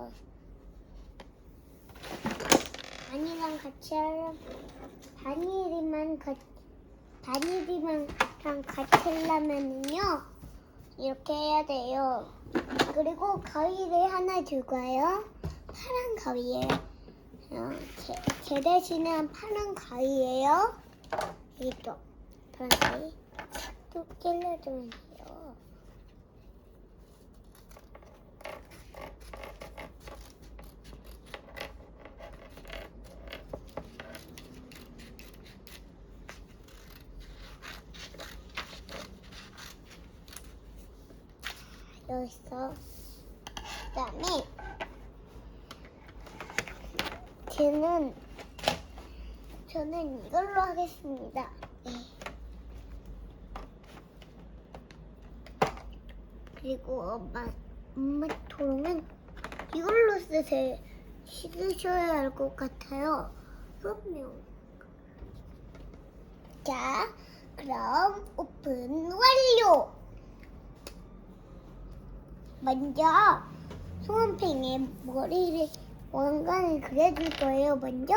거예요. 반이랑 같이 하려 반이만 같이 반이랑 같이 하려면요 이렇게 해야 돼요. 그리고 가위를 하나 들고 와요. 파란 가위예요. 어, 제, 제 대신은 파란 가위예요. 이쪽 파란 가위 또 찔러주면. 여기서 그다음에 쟤는 저는 이걸로 하겠습니다. 네. 그리고 엄마 엄마 도롱은 이걸로 쓰세요. 쓰셔야 할 것 같아요. 그럼요. 자, 그럼 오픈 완료. 먼저 소원팽에 머리를 왕관을 그려줄 거예요. 먼저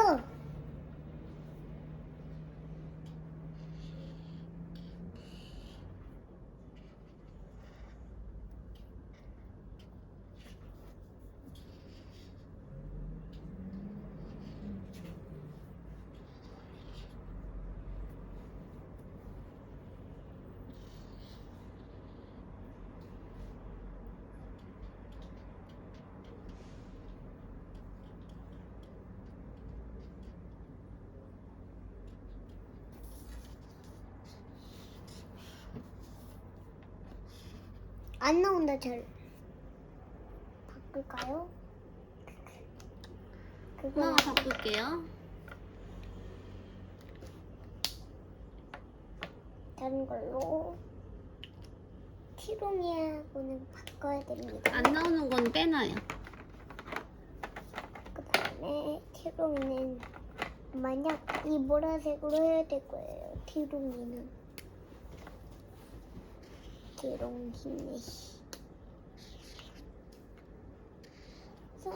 안 나온다 잘 바꿀까요? 그거 엄마가 바꿀게요. 다른 걸로 티롱이하고는 바꿔야 됩니다. 안 나오는 건 빼놔요. 그 다음에 티롱이는 만약 이 보라색으로 해야 될 거예요. 티롱이는 I don't Geronimus. So,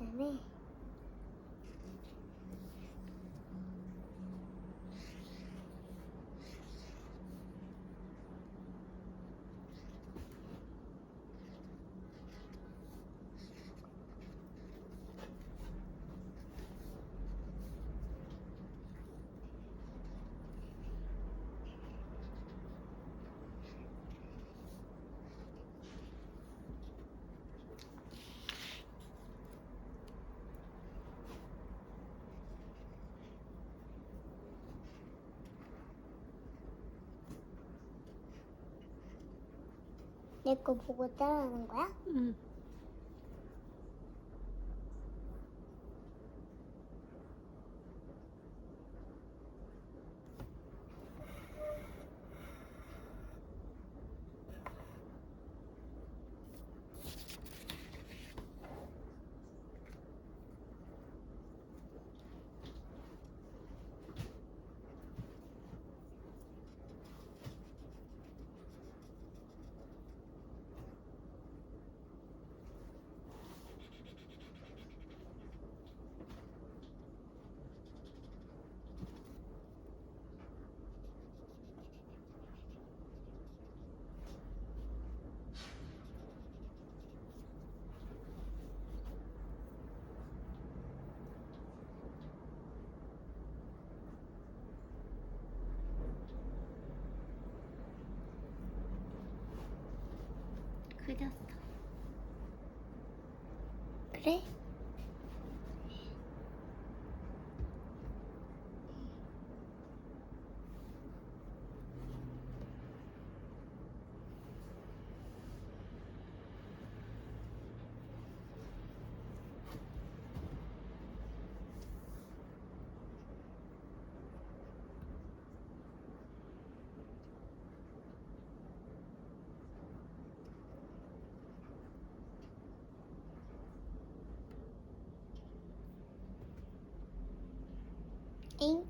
음, 그 내 거 보고 따라하는 거야? 응. 그렸어. 그래? em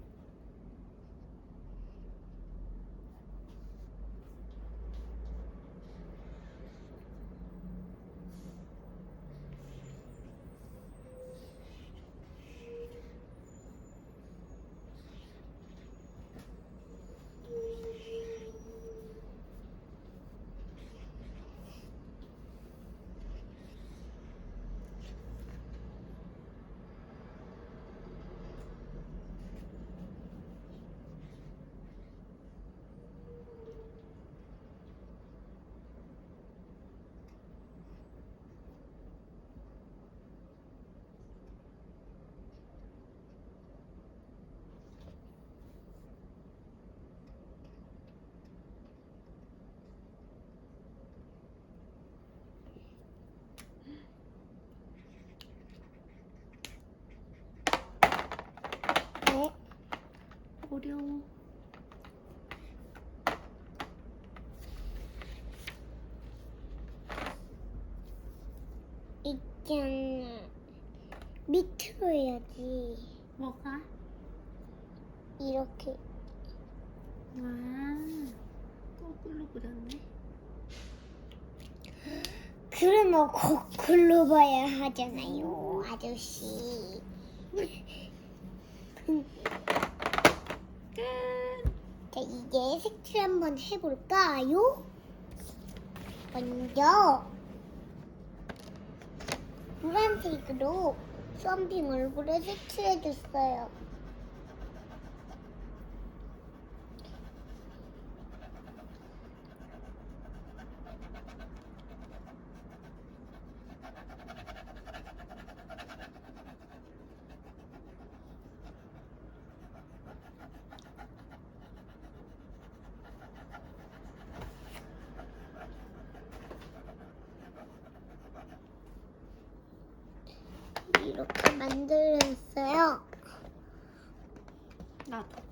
어려워. 있잖아. 밑으로 해야지. 뭐가? 이렇게. 와, 거꾸로 그렸네. 그러면 거꾸로 봐야 하잖아요, 아저씨. 이제 색칠 한번 해볼까요? 먼저 노란색으로 썸핑 얼굴에 색칠해줬어요. 이렇게 만들었어요. 나도.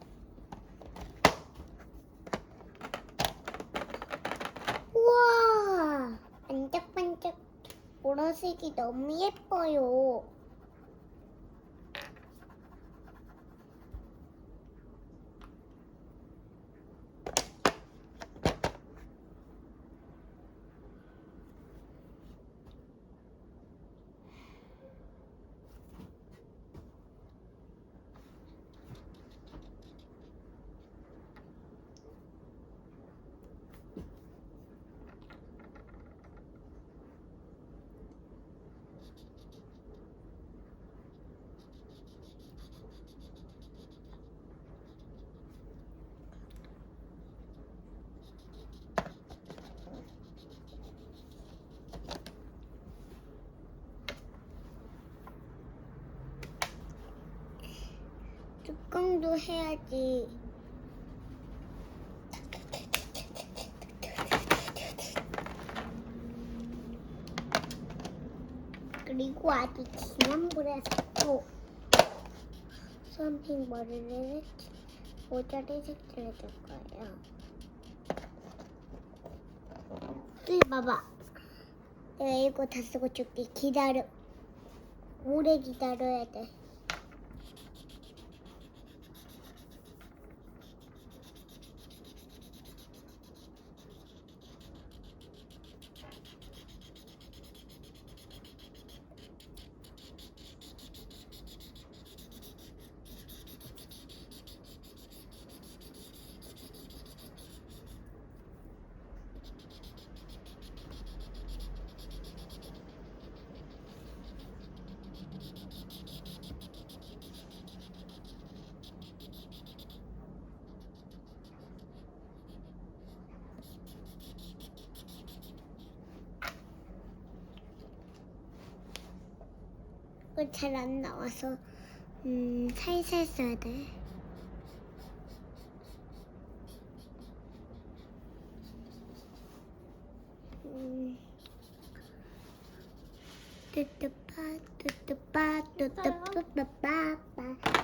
우와! 반짝반짝 보라색이 너무 예뻐요. 뚜껑도 해야지. 그리고 아주 진한 불에 섞고 썸핑 머리를 모자를 색칠해줄 거예요. 여기 봐봐. 내가 이거 다 쓰고 줄게. 기다려. 오래 기다려야 돼. 이거 잘안 나와서 음 살살 써야 돼. 음. 뚜뚜빠 뚜뚜빠 뚜뚜빠빠빠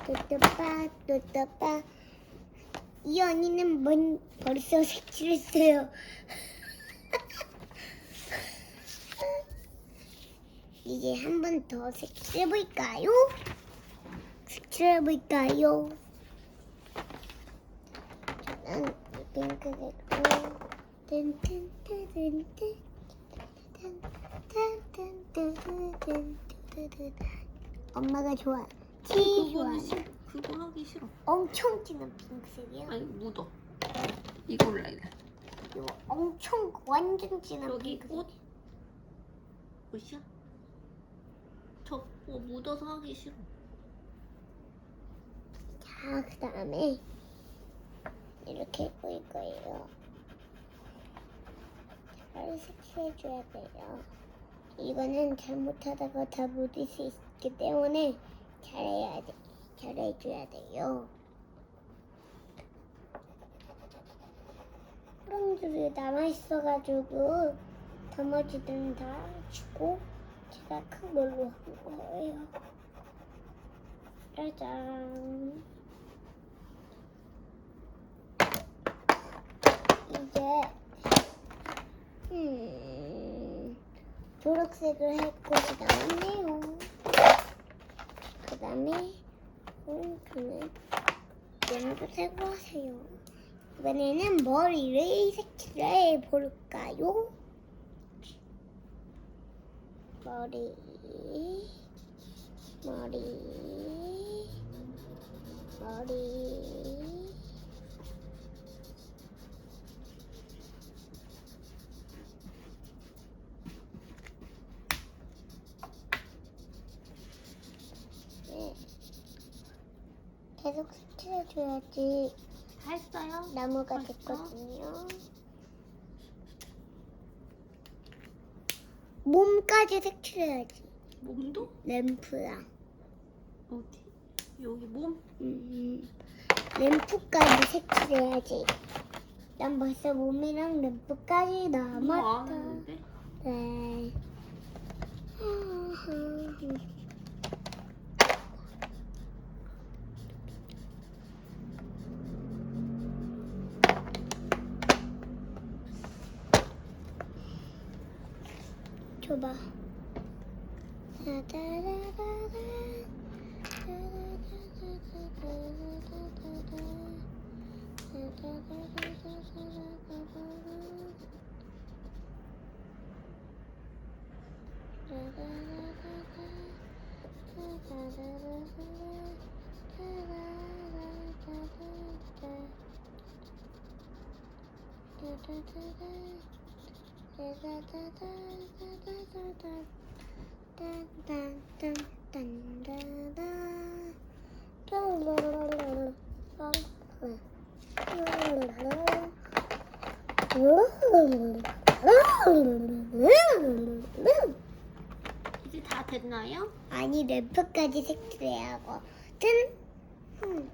뚜뚜빠 뚜뚜빠 이 언니는 뭔 벌써 색칠했어요. 이제 한 번 더 색칠해볼까요? 색칠해볼까요? 저는 이 핑크색으로 뜬뜬뜨뜬뜨뜬뜨 엄마가 좋아. 제일 좋아. 그거 하기 싫어. 엄청 진한 핑크색이야. 아니 묻어. 이걸로 해야 돼. 이거 엄청 완전 진한 여기 핑크색. 옷 옷이야? 저거 묻어서 하기 싫어. 자, 그 다음에 이렇게 보일 거예요. 잘 색칠해줘야 돼요. 이거는 잘못하다가 다 묻을 수 있기 때문에 잘해야 돼. 잘해줘야 돼요. 프랑들이 남아있어가지고 나머지들은 다 주고 키가 큰 걸로 한 거예요. 짜잔. 이제 음, 초록색을 할 것이 나왔네요. 그 다음에 음, 오늘은 연두색으로 하세요. 이번에는 머리를 색칠해 볼까요? 머리, 머리, 머리. 네. 계속 색칠해줘야지 했어요? 나무가 벌써? 됐거든요. 몸까지 색 칠해야지. 몸도? 램프랑. 어디? 여기 몸? 음, 램프까지 색칠해야지. 난 벌써 몸이랑 램프까지 남았다. 네. 줘봐. 이제 다 됐나요? 아니 램프까지 색칠해야 하거든. 음.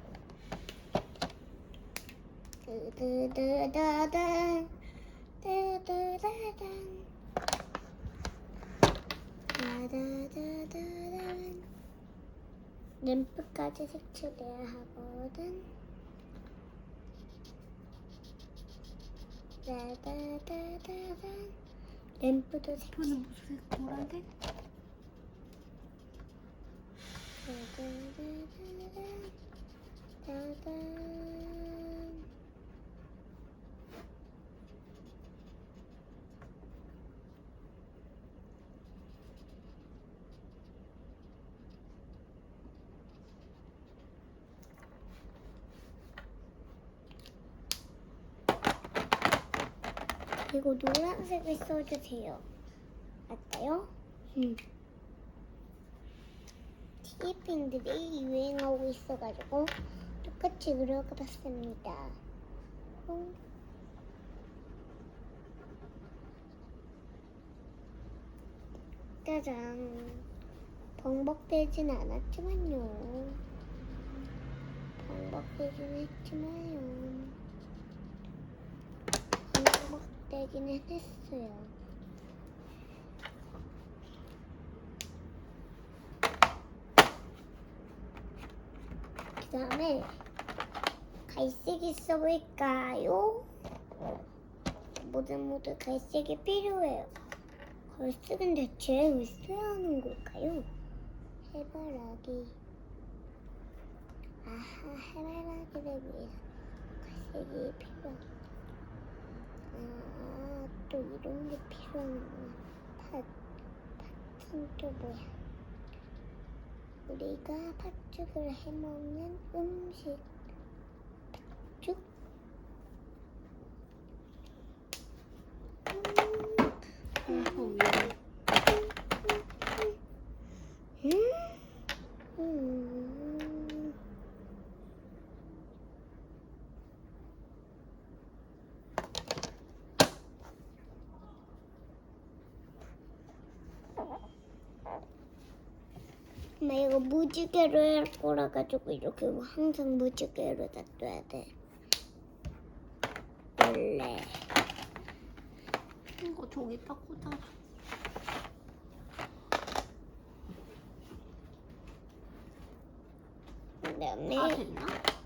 뜨드드다단 뜨드다단 다다다다단 램프까지 색칠해야 하거든. 다다다다단 램프도 색칠. 이거는 무슨 색? 노란색? 그리고 노란색을 써주세요. 맞아요? 응. 티핑들이 유행하고 있어가지고 똑같이 그려봤습니다. 어? 짜잔. 벙벅되진 않았지만요. 벙벅되긴 했지만요. 벙벅되기는 했어요. 그 다음에 갈색이 써볼까요? 모두 모두 갈색이 필요해요. 갈색은 대체 왜 써야 하는 걸까요? 해바라기. 아하, 해바라기를 위해서 갈색이 필요합니다. 아, 또 이런 게 필요하구나. 팥, 팥은 또 뭐야? 우리가 팥죽을 해먹는 음식 팥죽 음, 어, 위에. 음, 음. 엄마 이거 무지개로 할 거라 가지고 이렇게 항상 무지개로 놔둬야 돼. 원래 이거 저기다 꽂아줘. 그다음에 다 됐나?